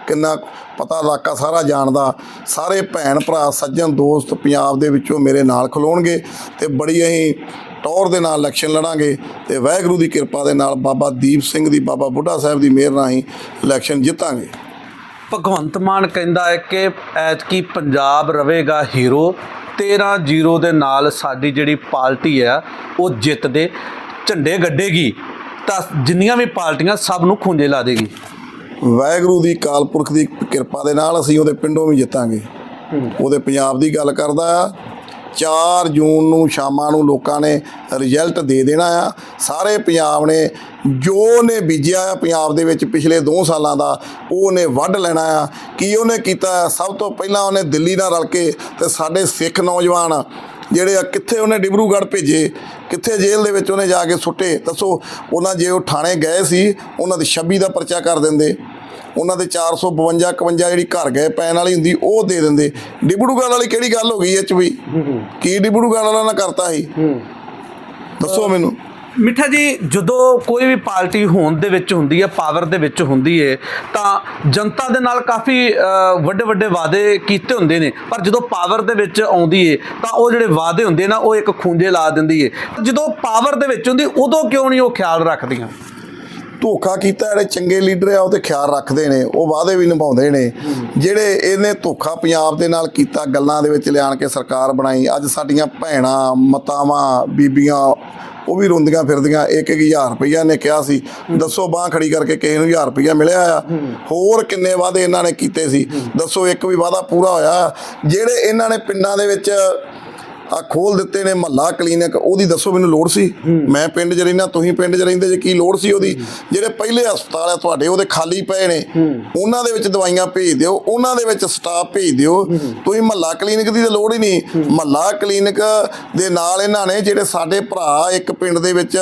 ਕਿੰਨਾ ਪਤਾ ਇਲਾਕਾ ਸਾਰਾ ਜਾਣਦਾ। ਸਾਰੇ ਭੈਣ ਭਰਾ, ਸੱਜਣ ਦੋਸਤ ਪੰਜਾਬ ਦੇ ਵਿੱਚੋਂ ਮੇਰੇ ਨਾਲ ਖਲੋਣਗੇ ਤੇ ਬੜੀ ਅਸੀਂ ਟੌਰ ਦੇ ਨਾਲ ਇਲੈਕਸ਼ਨ ਲੜਾਂਗੇ ਤੇ ਵਾਹਿਗੁਰੂ ਦੀ ਕਿਰਪਾ ਦੇ ਨਾਲ ਬਾਬਾ ਦੀਪ ਸਿੰਘ ਦੀ, ਬਾਬਾ ਬੁੱਢਾ ਸਾਹਿਬ ਦੀ ਮਿਹਰ ਨਾਲ ਹੀ ਇਲੈਕਸ਼ਨ ਜਿੱਤਾਂਗੇ। ਭਗਵੰਤ ਮਾਨ ਕਹਿੰਦਾ ਹੈ ਕਿ ਐਤਕੀ ਪੰਜਾਬ ਰਵੇਗਾ ਹੀਰੋ। 13-0 ਦੇ ਨਾਲ ਸਾਡੀ ਜਿਹੜੀ ਪਾਰਟੀ ਹੈ ਉਹ ਜਿੱਤ ਦੇ ਝੰਡੇ ਗੱਡੇਗੀ। ਤਾਂ ਜਿੰਨੀਆਂ ਵੀ ਪਾਰਟੀਆਂ ਸਭ ਨੂੰ ਖੁੰਝੇ ਲਾ ਦੇਗੀ। ਵਾਹਿਗੁਰੂ ਦੀ ਕਾਲ ਪੁਰਖ ਦੀ ਕਿਰਪਾ ਦੇ ਨਾਲ ਅਸੀਂ ਉਹਦੇ ਪਿੰਡੋਂ ਵੀ ਜਿੱਤਾਂਗੇ। ਉਹਦੇ ਪੰਜਾਬ ਦੀ ਗੱਲ ਕਰਦਾ ਆ 4 ਜੂਨ ਨੂੰ ਸ਼ਾਮਾਂ ਨੂੰ ਲੋਕਾਂ ਨੇ ਰਿਜ਼ਲਟ ਦੇ ਦੇਣਾ ਆ। ਸਾਰੇ ਪੰਜਾਬ ਨੇ, ਜੋ ਨੇ ਬੀਜਿਆ ਆ ਪੰਜਾਬ ਦੇ ਵਿੱਚ ਪਿਛਲੇ 2 ਸਾਲਾਂ ਦਾ ਉਹਨੇ ਵੱਢ ਲੈਣਾ ਆ। ਕੀ ਉਹਨੇ ਕੀਤਾ ਆ? ਸਭ ਤੋਂ ਪਹਿਲਾਂ ਉਹਨੇ ਦਿੱਲੀ ਨਾਲ ਰਲ ਕੇ ਤੇ ਸਾਡੇ ਸਿੱਖ ਨੌਜਵਾਨ ਜਿਹੜੇ ਆ, ਕਿੱਥੇ ਉਹਨੇ ਡਿਬਰੂਗੜ੍ਹ ਭੇਜੇ, ਕਿੱਥੇ ਜੇਲ੍ਹ ਦੇ ਵਿੱਚ ਉਹਨੇ ਜਾ ਕੇ ਸੁੱਟੇ। ਦੱਸੋ, ਉਹਨਾਂ ਜੇ ਉਹ ਥਾਣੇ ਗਏ ਸੀ, ਉਹਨਾਂ ਦੇ 26 ਦਾ ਪਰਚਾ ਕਰ ਦਿੰਦੇ। ਉਹਨਾਂ ਦੇ 452 51 ਜਿਹੜੀ ਘਰ ਗਏ ਪੈਣ ਵਾਲੀ ਹੁੰਦੀ ਉਹ ਦੇ ਦਿੰਦੇ। ਡਿਬੜੂਗੜ੍ਹ ਵਾਲੀ ਕਿਹੜੀ ਗੱਲ ਹੋ ਗਈ ਇਹ ਚ ਵੀ? ਕੀ ਡਿਬੜੂਗੜ੍ਹ ਵਾਲਾ ਨਾ ਕਰਤਾ ਸੀ? ਦੱਸੋ ਮੈਨੂੰ। ਮਿੱਠਾ ਜੀ ਜਦੋਂ ਕੋਈ ਵੀ ਪਾਰਟੀ ਹੋਂਦ ਦੇ ਵਿੱਚ ਹੁੰਦੀ ਹੈ ਪਾਵਰ ਦੇ ਵਿੱਚ ਹੁੰਦੀ ਹੈ ਤਾਂ ਜਨਤਾ ਦੇ ਨਾਲ ਕਾਫੀ ਵੱਡੇ ਵੱਡੇ ਵਾਅਦੇ ਕੀਤੇ ਹੁੰਦੇ ਨੇ। ਪਰ ਜਦੋਂ ਪਾਵਰ ਦੇ ਵਿੱਚ ਆਉਂਦੀ ਹੈ ਤਾਂ ਉਹ ਜਿਹੜੇ ਵਾਅਦੇ ਹੁੰਦੇ ਨਾ ਉਹ ਇੱਕ ਖੂੰਜੇ ਲਾ ਦਿੰਦੀ ਹੈ ਜਦੋਂ ਪਾਵਰ ਦੇ ਵਿੱਚ ਹੁੰਦੀ ਉਦੋਂ ਕਿਉਂ ਨਹੀਂ ਉਹ ਖਿਆਲ ਰੱਖਦੀਆਂ? ਧੋਖਾ ਕੀਤਾ, ਜਿਹੜੇ ਚੰਗੇ ਲੀਡਰ ਆ, ਉਹਦੇ ਖਿਆਲ ਰੱਖਦੇ ਨੇ, ਉਹ ਵਾਅਦੇ ਵੀ ਨਿਭਾਉਂਦੇ ਨੇ। ਜਿਹੜੇ ਇਹਨੇ ਧੋਖਾ ਪੰਜਾਬ ਦੇ ਨਾਲ ਕੀਤਾ, ਗੱਲਾਂ ਦੇ ਵਿੱਚ ਲਿਆਣ ਕੇ ਸਰਕਾਰ ਬਣਾਈ, ਅੱਜ ਸਾਡੀਆਂ ਭੈਣਾਂ, ਮਤਾਵਾਂ, ਬੀਬੀਆਂ, ਉਹ ਵੀ ਰੋਂਦੀਆਂ ਫਿਰਦੀਆਂ, ਇੱਕ ਇੱਕ ਹਜ਼ਾਰ ਰੁਪਈਆ ਨੇ ਕਿਹਾ ਸੀ। ਦੱਸੋ ਬਾਹ ਖੜੀ ਕਰਕੇ ਕਿਸੇ ਨੂੰ ਹਜ਼ਾਰ ਰੁਪਈਆ ਮਿਲਿਆ ਆ? ਹੋਰ ਕਿੰਨੇ ਵਾਅਦੇ ਇਹਨਾਂ ਨੇ ਕੀਤੇ ਸੀ? ਦੱਸੋ ਇੱਕ ਵੀ ਵਾਅਦਾ ਪੂਰਾ ਹੋਇਆ? ਜਿਹੜੇ ਇਹਨਾਂ ਨੇ ਪਿੰਡਾਂ ਦੇ ਵਿੱਚ ਆ ਖੋਲ ਦਿੱਤੇ ਨੇ ਮਹੱਲਾ ਕਲੀਨਿਕ ਉਹਦੀ ਦੱਸੋ ਮੈਨੂੰ ਲੋੜ ਸੀ? ਮੈਂ ਪਿੰਡ 'ਚ ਰਹਿਣਾ ਤੁਸੀਂ ਪਿੰਡ 'ਚ ਰਹਿੰਦੇ ਜੇ ਕੀ ਲੋੜ ਸੀ ਉਹਦੀ? ਜਿਹੜੇ ਪਹਿਲੇ ਹਸਪਤਾਲ ਆ ਤੁਹਾਡੇ ਉਹਦੇ ਖਾਲੀ ਪਏ ਨੇ। ਉਹਨਾਂ ਦੇ ਵਿੱਚ ਦਵਾਈਆਂ ਭੇਜ ਦਿਓ ਉਹਨਾਂ ਦੇ ਵਿੱਚ ਸਟਾਫ ਭੇਜ ਦਿਓ। ਤੁਸੀਂ ਮਹੱਲਾ ਕਲੀਨਿਕ ਦੀ ਤਾਂ ਲੋੜ ਹੀ ਨਹੀਂ। ਮਹੱਲਾ ਕਲੀਨਿਕ ਦੇ ਨਾਲ ਇਹਨਾਂ ਨੇ ਜਿਹੜੇ ਸਾਡੇ ਭਰਾ ਇੱਕ ਪਿੰਡ ਦੇ ਵਿੱਚ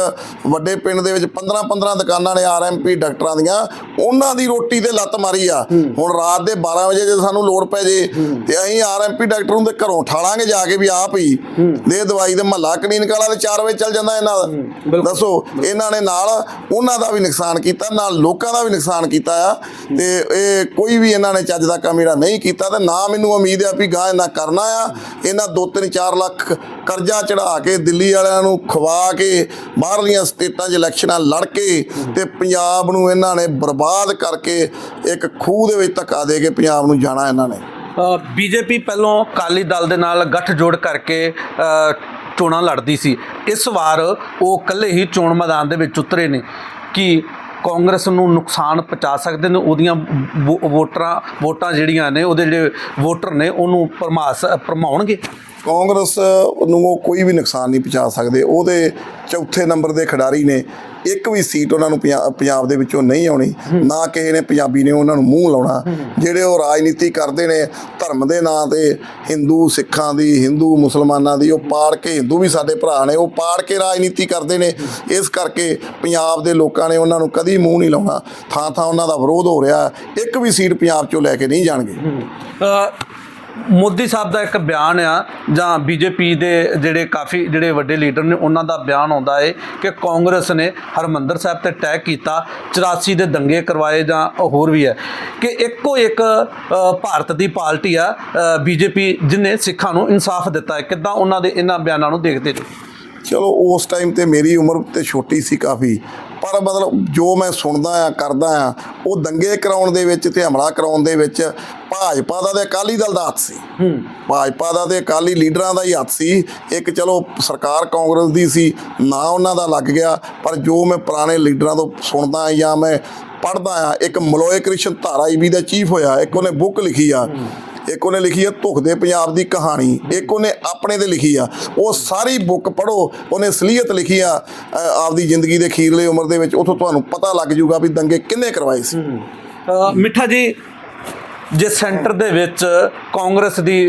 ਵੱਡੇ ਪਿੰਡ ਦੇ ਵਿੱਚ 15 15 ਦੁਕਾਨਾਂ ਨੇ ਆਰਐਮਪੀ ਡਾਕਟਰਾਂ ਦੀਆਂ ਉਹਨਾਂ ਦੀ ਰੋਟੀ ਤੇ ਲੱਤ ਮਾਰੀ ਆ। ਹੁਣ ਰਾਤ ਦੇ 12 ਵਜੇ ਜੇ ਸਾਨੂੰ ਲੋੜ ਪੈ ਜੇ ਤੇ ਅਸੀਂ ਆਰਐਮਪੀ ਡਾਕਟਰ ਨੂੰ ਤੇ ਘਰੋਂ ਠਾਲਾਂਗੇ ਜਾ ਕੇ ਵੀ ਆਪ ਹੀ। ਦੇ ਦਵਾਈ ਦੇ ਮਹੱਲਾ ਕਲੀਨਿਕ ਵਾਲਾ ਤੇ 4 ਵਜੇ ਚੱਲ ਜਾਂਦਾ ਇਹਨਾਂ ਦਾ। ਦੱਸੋ ਇਹਨਾਂ ਨੇ ਨਾਲ ਉਹਨਾਂ ਦਾ ਵੀ ਨੁਕਸਾਨ ਕੀਤਾ ਨਾਲ ਲੋਕਾਂ ਦਾ ਵੀ ਨੁਕਸਾਨ ਕੀਤਾ ਆ। ਤੇ ਇਹ ਕੋਈ ਵੀ ਇਹਨਾਂ ਨੇ ਚੱਜ ਦਾ ਕੰਮ ਜਿਹੜਾ ਨਹੀਂ ਕੀਤਾ ਤੇ ਨਾ ਮੈਨੂੰ ਉਮੀਦ ਆ ਵੀ ਗਾਂ ਇਹਨਾਂ ਕਰਨਾ ਆ। ਇਹਨਾਂ 2-3 4 ਲੱਖ ਕਰਜ਼ਾ ਚੜਾ ਕੇ ਦਿੱਲੀ ਵਾਲਿਆਂ ਨੂੰ ਖਵਾ ਕੇ ਬਾਹਰਲੀਆਂ ਸਟੇਟਾਂ 'ਚ ਇਲੈਕਸ਼ਨਾਂ ਲੜ ਕੇ ਤੇ ਪੰਜਾਬ ਨੂੰ ਇਹਨਾਂ ਨੇ ਬਰਬਾਦ ਕਰਕੇ ਇੱਕ ਖੂਹ ਦੇ ਵਿੱਚ ਧੱਕਾ ਦੇ ਕੇ ਪੰਜਾਬ ਨੂੰ ਜਾਣਾ ਇਹਨਾਂ ਨੇ। ਬੀਜੇਪੀ ਪਹਿਲਾਂ ਅਕਾਲੀ ਦਲ ਦੇ ਨਾਲ ਗੱਠਜੋੜ ਕਰਕੇ ਚੋਣਾਂ ਲੜਦੀ ਸੀ। ਇਸ ਵਾਰ ਉਹ ਇਕੱਲੇ ਹੀ ਚੋਣ ਮੈਦਾਨ ਦੇ ਵਿੱਚ ਉਤਰੇ ਨੇ। ਕਿ ਕਾਂਗਰਸ ਨੂੰ ਨੁਕਸਾਨ ਪਹੁੰਚਾ ਸਕਦੇ ਨੇ? ਉਹਦੀਆਂ ਵੋ- ਵੋਟਰਾਂ, ਵੋਟਾਂ ਜਿਹੜੀਆਂ ਨੇ, ਉਹਦੇ ਜਿਹੜੇ ਵੋਟਰ ਨੇ, ਉਹਨੂੰ ਭਰਮਾਸ, ਭਰਮਾਉਣਗੇ? ਕਾਂਗਰਸ ਨੂੰ ਉਹ ਕੋਈ ਵੀ ਨੁਕਸਾਨ ਨਹੀਂ ਪਹੁੰਚਾ ਸਕਦੇ। ਉਹਦੇ ਚੌਥੇ ਨੰਬਰ ਦੇ ਖਿਡਾਰੀ ਨੇ ਇੱਕ ਵੀ ਸੀਟ ਉਹਨਾਂ ਨੂੰ ਪੰਜਾ- ਪੰਜਾਬ ਦੇ ਵਿੱਚੋਂ ਨਹੀਂ ਆਉਣੀ। ਨਾ ਕਿਸੇ ਨੇ ਪੰਜਾਬੀ ਨੇ ਉਹਨਾਂ ਨੂੰ ਮੂੰਹ ਲਾਉਣਾ। ਜਿਹੜੇ ਉਹ ਰਾਜਨੀਤੀ ਕਰਦੇ ਨੇ, ਧਰਮ ਦੇ ਨਾਂ ਤੇ ਹਿੰਦੂ ਸਿੱਖਾਂ ਦੀ, ਹਿੰਦੂ ਮੁਸਲਮਾਨਾਂ ਦੀ, ਉਹ ਪਾੜ ਕੇ ਹਿੰਦੂ ਵੀ ਸਾਡੇ ਭਰਾ ਨੇ, ਉਹ ਪਾੜ ਕੇ ਰਾਜਨੀਤੀ ਕਰਦੇ ਨੇ। ਇਸ ਕਰਕੇ ਪੰਜਾਬ ਦੇ ਲੋਕਾਂ ਨੇ ਉਹਨਾਂ ਨੂੰ ਕਦੀ ਮੂੰਹ ਨਹੀਂ ਲਾਉਣਾ। ਥਾਂ ਥਾਂ ਉਹਨਾਂ ਦਾ ਵਿਰੋਧ ਹੋ ਰਿਹਾ। ਇੱਕ ਵੀ ਸੀਟ ਪੰਜਾਬ ਚੋਂ ਲੈ ਕੇ ਨਹੀਂ ਜਾਣਗੇ। ਮੋਦੀ ਸਾਹਿਬ ਦਾ ਇੱਕ ਬਿਆਨ ਆ, ਜਾਂ ਬੀਜੇਪੀ ਦੇ ਜਿਹੜੇ ਕਾਫੀ ਜਿਹੜੇ ਵੱਡੇ ਲੀਡਰ ਨੇ, ਉਹਨਾਂ ਦਾ ਬਿਆਨ ਆਉਂਦਾ ਏ ਕਿ ਕਾਂਗਰਸ ਨੇ ਹਰਮੰਦਰ ਸਾਹਿਬ ਤੇ ਅਟੈਕ ਕੀਤਾ 84 ਦੇ ਦੰਗੇ ਕਰਵਾਏ, ਜਾਂ ਹੋਰ ਵੀ ਹੈ। ਕਿ ਇੱਕੋ ਇੱਕ ਭਾਰਤ ਦੀ ਪਾਰਟੀ ਆ ਬੀਜੇਪੀ ਜਿਨੇ ਸਿੱਖਾਂ ਨੂੰ ਇਨਸਾਫ ਦਿੱਤਾ ਹੈ ਕਿੱਦਾਂ ਉਹਨਾਂ ਦੇ ਇਹਨਾਂ ਬਿਆਨਾਂ ਨੂੰ ਦੇਖਦੇ ਜੀ ਚਲੋ, ਉਸ ਟਾਈਮ ਤੇ ਮੇਰੀ ਉਮਰ ਤੇ ਛੋਟੀ ਸੀ ਕਾਫੀ। ਪਰ ਮਤਲਬ ਜੋ ਮੈਂ ਸੁਣਦਾ ਆ ਕਰਦਾ ਆ ਉਹ ਦੰਗੇ ਕਰਾਉਣ ਦੇ ਵਿੱਚ ਤੇ ਹਮਲਾ ਕਰਾਉਣ ਦੇ ਵਿੱਚ ਭਾਜਪਾ ਦਾ ਤੇ ਅਕਾਲੀ ਦਲ ਦਾ ਹੱਥ ਸੀ। ਭਾਜਪਾ ਦਾ ਤੇ ਅਕਾਲੀ ਲੀਡਰਾਂ ਦਾ ਹੀ ਹੱਥ ਸੀ। ਇੱਕ ਚਲੋ ਸਰਕਾਰ ਕਾਂਗਰਸ ਦੀ ਸੀ ਨਾ ਉਹਨਾਂ ਦਾ ਲੱਗ ਗਿਆ ਪਰ ਜੋ ਮੈਂ ਪੁਰਾਣੇ ਲੀਡਰਾਂ ਤੋਂ ਸੁਣਦਾ ਜਾਂ ਮੈਂ ਪੜ੍ਹਦਾ ਆ ਇੱਕ ਮਲੋਏ ਕ੍ਰਿਸ਼ਨ ਧਾਰਾ ਈਬੀ ਦਾ ਚੀਫ ਹੋਇਆ ਇੱਕ ਉਹਨੇ ਬੁੱਕ ਲਿਖੀ ਆ। ਇੱਕ ਉਹਨੇ ਲਿਖੀ ਆ ਧੁਖਦੇ ਪੰਜਾਬ ਦੀ ਕਹਾਣੀ, ਇੱਕ ਉਹਨੇ ਆਪਣੇ ਤੇ ਲਿਖੀ ਆ। ਉਹ ਸਾਰੀ ਬੁੱਕ ਪੜੋ ਉਹਨੇ ਅਸਲੀਅਤ ਲਿਖੀ ਆ ਆਪਦੀ ਜ਼ਿੰਦਗੀ ਦੇ ਖੀਰਲੇ ਉਮਰ ਦੇ ਵਿੱਚ, ਉਥੋਂ ਤੁਹਾਨੂੰ ਪਤਾ ਲੱਗ ਜਾਊਗਾ ਵੀ ਦੰਗੇ ਕਿੰਨੇ ਕਰਵਾਏ ਸੀ। ਮਿੱਠਾ ਜੀ ਜੇ ਸੈਂਟਰ ਦੇ ਵਿੱਚ ਕਾਂਗਰਸ ਦੀ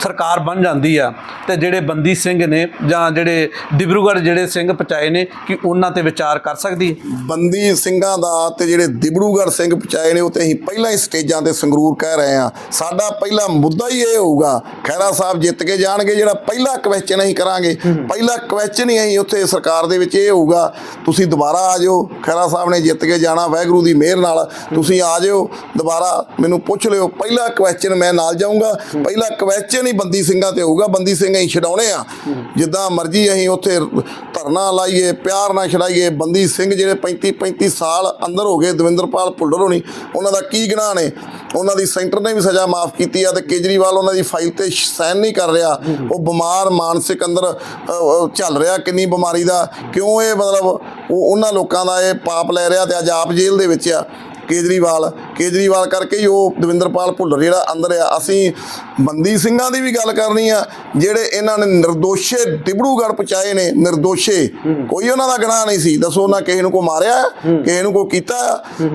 ਸਰਕਾਰ ਬਣ ਜਾਂਦੀ ਆ ਤੇ ਜਿਹੜੇ ਬੰਦੀ ਸਿੰਘ ਨੇ ਜਾਂ ਜਿਹੜੇ ਡਿਬਰੂਗੜ੍ਹ ਜਿਹੜੇ ਸਿੰਘ ਪਚਾਏ ਨੇ, ਕਿ ਉਹਨਾਂ ਤੇ ਵਿਚਾਰ ਕਰ ਸਕਦੀ ਹੈ? ਬੰਦੀ ਸਿੰਘਾਂ ਦਾ ਤੇ ਜਿਹੜੇ ਡਿਬਰੂਗੜ੍ਹ ਸਿੰਘ ਪਚਾਏ ਨੇ, ਉਹ ਤੇ ਅਸੀਂ ਪਹਿਲਾਂ ਹੀ ਸਟੇਜਾਂ ਤੇ ਸੰਗਰੂਰ ਕਹਿ ਰਹੇ ਆ ਸਾਡਾ ਪਹਿਲਾ ਮੁੱਦਾ ਹੀ ਇਹ ਹੋਊਗਾ ਖੈਰਾ ਸਾਹਿਬ ਜਿੱਤ ਕੇ ਜਾਣਗੇ, ਜਿਹੜਾ ਪਹਿਲਾ ਕੁਐਸਚਨ ਅਸੀਂ ਕਰਾਂਗੇ। ਪਹਿਲਾ ਕੁਐਸਚਨ ਹੀ ਅਸੀਂ ਉੱਥੇ ਸਰਕਾਰ ਦੇ ਵਿੱਚ ਇਹ ਹੋਊਗਾ, ਤੁਸੀਂ ਦੁਬਾਰਾ ਆ ਜਾਓ ਖੈਰਾ ਸਾਹਿਬ ਨੇ ਜਿੱਤ ਕੇ ਜਾਣਾ, ਵਾਹਿਗੁਰੂ ਦੀ ਮਿਹਰ ਨਾਲ ਤੁਸੀਂ ਆ ਜਾਓ, ਦੁਬਾਰਾ ਮੈਨੂੰ ਪੁੱਛ ਲਿਓ, ਪਹਿਲਾ ਕੁਐਸਚਨ ਮੈਂ ਨਾਲ ਜਾਊਂਗਾ। ਪਹਿਲਾ ਕੁਐਸਚਨ ਨਹੀਂ ਬੰਦੀ ਸਿੰਘਾਂ ਤੇ ਹੋਊਗਾ ਬੰਦੀ ਸਿੰਘ ਅਸੀਂ ਛਡਾਉਣੇ ਆ। ਜਿੱਦਾਂ ਮਰਜ਼ੀ ਅਸੀਂ ਉੱਥੇ ਧਰਨਾ ਲਾਈਏ ਪਿਆਰ ਨਾਲ ਛਡਾਈਏ ਬੰਦੀ ਸਿੰਘ ਜਿਹੜੇ 35 35 ਸਾਲ ਅੰਦਰ ਹੋ ਗਏ ਦਵਿੰਦਰਪਾਲ ਭੁੱਲਰ ਹੋਣੀ ਉਹਨਾਂ ਦਾ ਕੀ ਗੁਨਾਹ ਨੇ? ਉਹਨਾਂ ਦੀ ਸੈਂਟਰ ਨੇ ਵੀ ਸਜ਼ਾ ਮਾਫ ਕੀਤੀ ਆ ਤੇ ਕੇਜਰੀਵਾਲ ਉਹਨਾਂ ਦੀ ਫਾਈਲ ਤੇ ਸਾਈਨ ਨਹੀਂ ਕਰ ਰਿਹਾ। ਉਹ ਬਿਮਾਰ ਮਾਨਸਿਕ ਅੰਦਰ ਅ, ਚੱਲ ਰਿਹਾ ਕਿੰਨੀ ਬਿਮਾਰੀ ਦਾ। ਕਿਉਂ ਇਹ ਮਤਲਬ ਉਹ ਉਹਨਾਂ ਲੋਕਾਂ ਦਾ ਇਹ ਪਾਪ ਲੈ ਰਿਹਾ ਤੇ ਅੱਜ ਆਪ ਜੇਲ੍ਹ ਦੇ ਵਿੱਚ ਆ ਕੇਜਰੀਵਾਲ? ਕੇਜਰੀਵਾਲ ਕਰਕੇ ਹੀ ਉਹ ਦਵਿੰਦਰਪਾਲ ਭੁੱਲਰ ਜਿਹੜਾ ਅੰਦਰ ਆ ਅਸੀਂ ਬੰਦੀ ਸਿੰਘਾਂ ਦੀ ਵੀ ਗੱਲ ਕਰਨੀ ਆ ਜਿਹੜੇ ਇਹਨਾਂ ਨੇ ਨਿਰਦੋਸ਼ੇ ਡਿਬੜੂਗੜ ਪਹੁੰਚਾਏ ਨੇ ਨਿਰਦੋਸ਼ੇ ਕੋਈ ਉਹਨਾਂ ਦਾ ਗੁਨਾਹ ਨਹੀਂ ਸੀ ਦੱਸੋ ਉਹਨਾਂ ਕਿਸੇ ਨੂੰ ਕੋ ਮਾਰਿਆ? ਕਿਸੇ ਨੂੰ ਕੋ ਕੀਤਾ?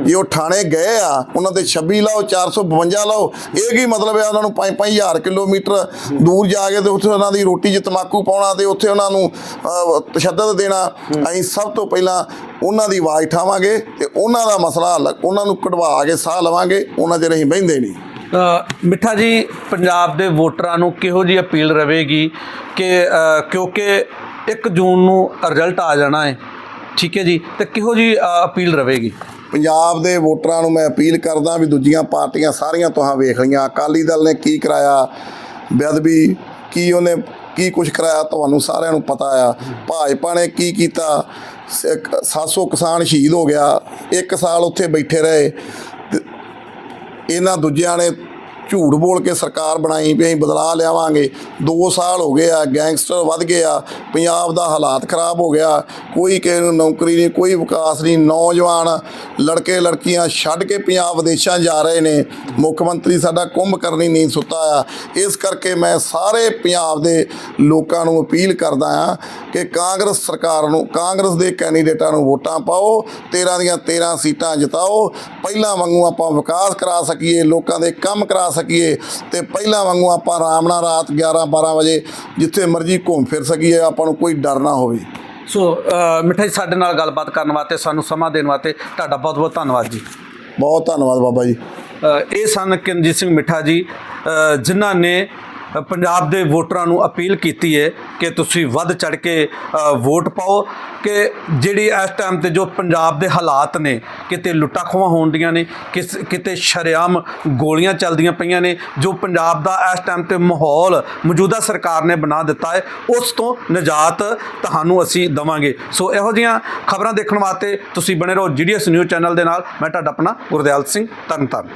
ਜੇ ਉਹ ਥਾਣੇ ਗਏ ਆ ਉਹਨਾਂ ਤੇ 26 ਲਾਓ 452 ਲਾਓ ਇਹ ਕੀ ਮਤਲਬ ਹੈ ਉਹਨਾਂ ਨੂੰ 5-5000 ਕਿਲੋਮੀਟਰ ਦੂਰ ਜਾ ਕੇ ਤੇ ਉੱਥੇ ਉਹਨਾਂ ਦੀ ਰੋਟੀ 'ਚ ਤਮਾਕੂ ਪਾਉਣਾ ਤੇ ਉੱਥੇ ਉਹਨਾਂ ਨੂੰ ਤਸ਼ੱਦਦ ਦੇਣਾ ਅਸੀਂ ਸਭ ਤੋਂ ਪਹਿਲਾਂ ਉਹਨਾਂ ਦੀ ਆਵਾਜ਼ ਠਾਵਾਂਗੇ ਤੇ ਉਹਨਾਂ ਦਾ ਮਸਲਾ ਹੱਲ ਉਹਨਾਂ ਨੂੰ ਕਢਵਾ ਕੇ ਸਾਹ ਲਵਾਂਗੇ ਉਹਨਾਂ ਚਿਰ ਅਸੀਂ ਬਹਿੰਦੇ ਨਹੀਂ। ਮਿੱਠਾ ਜੀ ਪੰਜਾਬ ਦੇ ਵੋਟਰਾਂ ਨੂੰ ਕਿਹੋ ਜੀ ਅਪੀਲ ਰਹੇਗੀ ਕਿ ਕਿਉਂਕਿ 1 ਜੂਨ ਨੂੰ ਰਿਜ਼ਲਟ ਆ ਜਾਣਾ ਹੈ ਠੀਕ ਹੈ ਜੀ ਤੇ ਕਿਹੋ ਜੀ ਅਪੀਲ ਰਹੇਗੀ? ਪੰਜਾਬ ਦੇ ਵੋਟਰਾਂ ਨੂੰ ਮੈਂ ਅਪੀਲ ਕਰਦਾ ਵੀ ਦੂਜੀਆਂ ਪਾਰਟੀਆਂ ਸਾਰੀਆਂ ਤੁਹਾਂ ਵੇਖ ਲਈਆਂ। ਅਕਾਲੀ ਦਲ ਨੇ ਕੀ ਕਰਾਇਆ? ਬੇਅਦਬੀ ਕੀ ਉਹਨੇ ਕੀ ਕੁਝ ਕਰਾਇਆ? ਤੁਹਾਨੂੰ ਸਾਰਿਆਂ ਨੂੰ ਪਤਾ ਆ। ਭਾਜਪਾ ਨੇ ਕੀ ਕੀਤਾ? ਸ- 700 ਕਿਸਾਨ ਸ਼ਹੀਦ ਹੋ ਗਿਆ। ਇੱਕ ਸਾਲ ਉੱਥੇ ਬੈਠੇ ਰਹੇ। ਇਹਨਾਂ ਦੂਜਿਆਂ ਨੇ ਝੂਠ ਬੋਲ ਕੇ ਸਰਕਾਰ ਬਣਾਈ ਵੀ ਅਸੀਂ ਬਦਲਾ ਲਿਆਵਾਂਗੇ। 2 ਸਾਲ ਹੋ ਗਏ ਆ, ਗੈਂਗਸਟਰ ਵੱਧ ਗਏ ਆ, ਪੰਜਾਬ ਦਾ ਹਾਲਾਤ ਖਰਾਬ ਹੋ ਗਿਆ। ਕੋਈ ਕਿਸੇ ਨੂੰ ਨੌਕਰੀ ਨਹੀਂ, ਕੋਈ ਵਿਕਾਸ ਨਹੀਂ। ਨੌਜਵਾਨ ਲੜਕੇ ਲੜਕੀਆਂ ਛੱਡ ਕੇ ਪੰਜਾਬ ਵਿਦੇਸ਼ਾਂ ਜਾ ਰਹੇ ਨੇ। ਮੁੱਖ ਮੰਤਰੀ ਸਾਡਾ ਕੁੰਭ ਕਰਨੀ ਨਹੀਂ ਸੁੱਤਾ ਆ। ਇਸ ਕਰਕੇ ਮੈਂ ਸਾਰੇ ਪੰਜਾਬ ਦੇ ਲੋਕਾਂ ਨੂੰ ਅਪੀਲ ਕਰਦਾ ਆ ਕਿ ਕਾਂਗਰਸ ਸਰਕਾਰ ਨੂੰ, ਕਾਂਗਰਸ ਦੇ ਕੈਂਡੀਡੇਟਾਂ ਨੂੰ ਵੋਟਾਂ ਪਾਓ 13 ਦੀਆਂ 13 ਸੀਟਾਂ ਜਿਤਾਓ। ਪਹਿਲਾਂ ਵਾਂਗੂ ਆਪਾਂ ਵਿਕਾਸ ਕਰਾ ਸਕੀਏ, ਲੋਕਾਂ ਦੇ ਕੰਮ ਕਰਾ ਸਕੀਏ ਤੇ ਪਹਿਲਾਂ ਵਾਂਗੂ ਆਪਾਂ ਆਰਾਮ ਨਾਲ ਰਾਤ 11 12 ਵਜੇ ਜਿੱਥੇ ਮਰਜ਼ੀ ਘੁੰਮ ਫਿਰ ਸਕੀਏ ਆਪਾਂ ਨੂੰ ਕੋਈ ਡਰ ਨਾ ਹੋਵੇ। ਸੋ ਮਿੱਠਾ ਜੀ ਸਾਡੇ ਨਾਲ ਗੱਲਬਾਤ ਕਰਨ ਵਾਸਤੇ ਸਾਨੂੰ ਸਮਾਂ ਦੇਣ ਵਾਸਤੇ ਤੁਹਾਡਾ ਬਹੁਤ ਬਹੁਤ ਧੰਨਵਾਦ ਜੀ। ਬਹੁਤ ਧੰਨਵਾਦ ਬਾਬਾ ਜੀ। ਇਹ ਸਨ ਕਿਰਨਜੀਤ ਸਿੰਘ ਮਿੱਠਾ ਜੀ ਜਿਨ੍ਹਾਂ ਨੇ ਪੰਜਾਬ ਦੇ ਵੋਟਰਾਂ ਨੂੰ ਅਪੀਲ ਕੀਤੀ ਹੈ ਕਿ ਤੁਸੀਂ ਵੱਧ ਚੜ ਕੇ ਵੋਟ ਪਾਓ ਕਿ ਜਿਹੜੀ ਇਸ ਟਾਈਮ ਤੇ ਜੋ ਪੰਜਾਬ ਦੇ ਹਾਲਾਤ ਨੇ, ਕਿਤੇ ਲੁੱਟਾਂ ਖੋਹਾਂ ਹੋਣ ਦੀਆਂ ਨੇ, ਕਿਸ, ਕਿਤੇ ਸ਼ਰੇਆਮ ਗੋਲੀਆਂ ਚੱਲਦੀਆਂ ਪਈਆਂ ਨੇ, ਜੋ ਪੰਜਾਬ ਦਾ ਇਸ ਟਾਈਮ ਤੇ ਮਾਹੌਲ ਮੌਜੂਦਾ ਸਰਕਾਰ ਨੇ ਬਣਾ ਦਿੱਤਾ ਹੈ ਉਸ ਤੋਂ ਨਿਜਾਤ ਤੁਹਾਨੂੰ ਅਸੀਂ ਦਵਾਂਗੇ। ਸੋ ਇਹੋ ਜਿਹੀਆਂ ਖਬਰਾਂ ਦੇਖਣ ਵਾਸਤੇ ਤੁਸੀਂ ਬਣੇ ਰਹੋ ਜੀਡੀਐਸ ਨਿਊਜ਼ ਚੈਨਲ ਦੇ ਨਾਲ। ਮੈਂ ਤੁਹਾਡਾ ਆਪਣਾ ਗੁਰਦਿਆਲ ਸਿੰਘ ਤਰਨਤਾਰਨ।